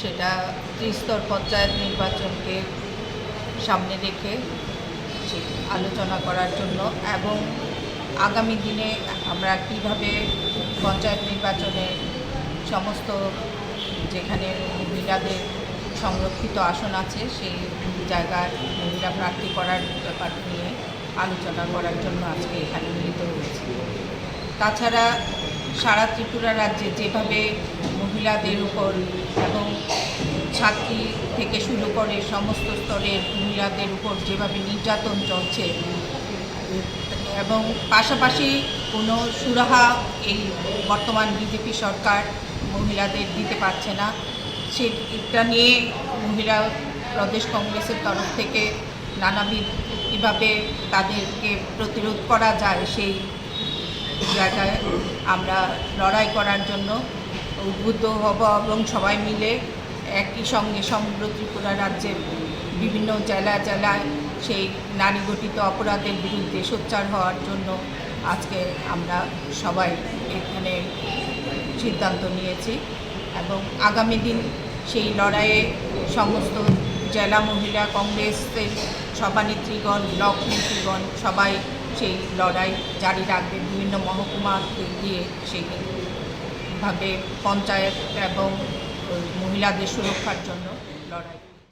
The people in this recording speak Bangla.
সেটা ত্রিস্তর পঞ্চায়েত নির্বাচনকে সামনে রেখে আলোচনা করার জন্য এবং আগামী দিনে আমরা কীভাবে পঞ্চায়েত নির্বাচনে সমস্ত যেখানে মহিলাদের সংরক্ষিত আসন আছে, সেই জায়গায় মহিলা প্রার্থী করার ব্যাপার নিয়ে আলোচনা করার জন্য আজকে এখানে মিলিত হয়েছি। তাছাড়া সারা ত্রিপুরা রাজ্যে যেভাবে মহিলাদের উপর এবং ছাত্রী থেকে শুরু করে সমস্ত স্তরের মহিলাদের উপর যেভাবে নির্যাতন চলছে, এবং পাশাপাশি কোনো সুরাহা এই বর্তমান বিজেপি সরকার মহিলাদের দিতে পারছে না। সেটা নিয়ে মহিলা প্রদেশ কংগ্রেসের তরফ থেকে নানাবিধ কীভাবে তাদেরকে প্রতিরোধ করা যায় সেই জায়গায় আমরা লড়াই করার জন্য উদ্বুদ্ধ হব এবং সবাই মিলে একই সঙ্গে সমগ্র ত্রিপুরা রাজ্যের বিভিন্ন জেলা জেলায় সেই নারী গঠিত অপরাধের বিরুদ্ধে সোচ্চার হওয়ার জন্য আজকে আমরা সবাই এখানে সিদ্ধান্ত নিয়েছি এবং আগামী দিন সেই লড়াইয়ে সমস্ত জেলা মহিলা কংগ্রেসের সভানেত্রীগণ, ব্লক নেত্রীগণ সবাই সেই লড়াই জারি রাখবে। বিভিন্ন মহকুমা দিয়ে সেইভাবে পঞ্চায়েত এবং মহিলাদের সুরক্ষার জন্য লড়াই।